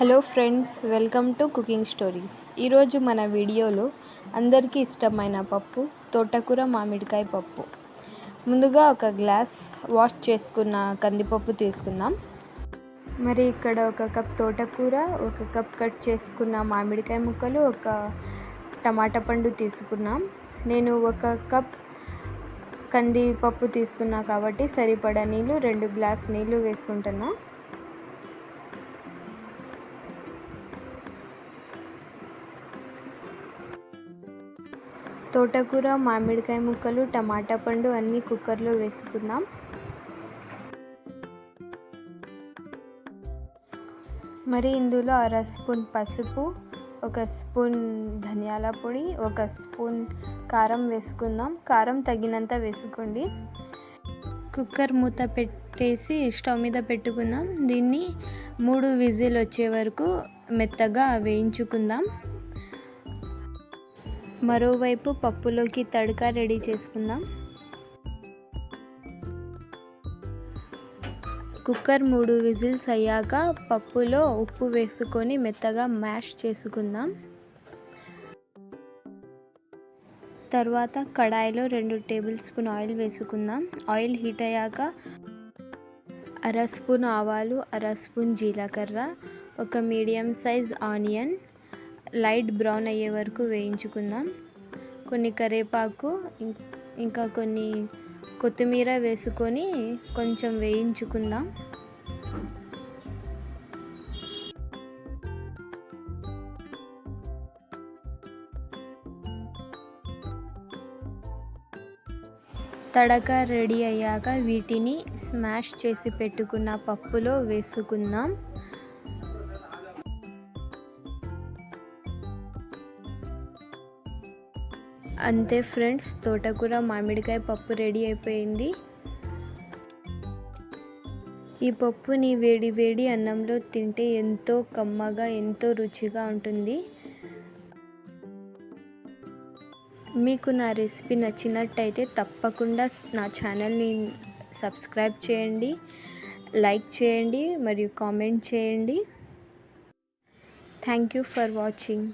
Hello friends welcome to cooking stories. ఈరోజు మన వీడియోలో అందరికీ ఇష్టమైన పప్పు తోటకూర మామిడికాయ పప్పు. ముందుగా ఒక గ్లాస్ వాష్ చేసుకున్న కందిపప్పు తీసుకుందాం. మరి ఇక్కడ ఒక కప్ తోటకూర ఒక కప్ కట్ చేసుకున్న మామిడికాయ ముక్కలు ఒక టమాటా పండు తీసుకున్నాం. నేను ఒక కప్ కందిపప్పు తీసుకున్నా కాబట్టి సరిపడా నీళ్ళు రెండు గ్లాస్ నీళ్ళు వేసుకుంటున్నాను తోటకూర మామిడికాయ ముక్కలు టమాటా పండు అన్నీ కుక్కర్లో వేసుకుందాం. మరి ఇందులో అర స్పూన్ పసుపు ఒక స్పూన్ ధనియాల పొడి ఒక స్పూన్ కారం వేసుకుందాం. కారం తగినంత వేసుకోండి. కుక్కర్ మూత పెట్టేసి స్టవ్ మీద పెట్టుకుందాం. దీన్ని మూడు విజిల్ వచ్చే వరకు మెత్తగా వేయించుకుందాం. మరోవైపు పప్పులోకి తడక రెడీ చేసుకుందాం. కుక్కర్ మూడు విజిల్స్ అయ్యాక పప్పులో ఉప్పు వేసుకొని మెత్తగా మ్యాష్ చేసుకుందాం. తర్వాత కడాయిలో రెండు టేబుల్ స్పూన్ ఆయిల్ వేసుకుందాం. ఆయిల్ హీట్ అయ్యాక అర స్పూన్ ఆవాలు అర స్పూన్ జీలకర్ర ఒక medium size onion light brown అయ్యే వరకు వేయించుకుందాం. కొన్ని కరివేపాకు ఇంకా కొన్ని కొత్తిమీర వేసుకొని కొంచెం వేయించుకుందాం. తడక రెడీ అయ్యాక వీటిని స్మాష్ చేసి పెట్టుకున్న పప్పులో వేసుకుందాం. అంతే ఫ్రెండ్స్ తోటకూర మామిడికాయ పప్పు రెడీ అయిపోయింది. ఈ పప్పుని వేడి వేడి అన్నంలో తింటే ఎంతో కమ్మగా ఎంతో రుచిగా ఉంటుంది. మీకు నా రెసిపీ నచ్చినట్టయితే తప్పకుండా నా ఛానల్ని సబ్స్క్రైబ్ చేయండి లైక్ చేయండి మరియు కామెంట్ చేయండి. Thank you for watching.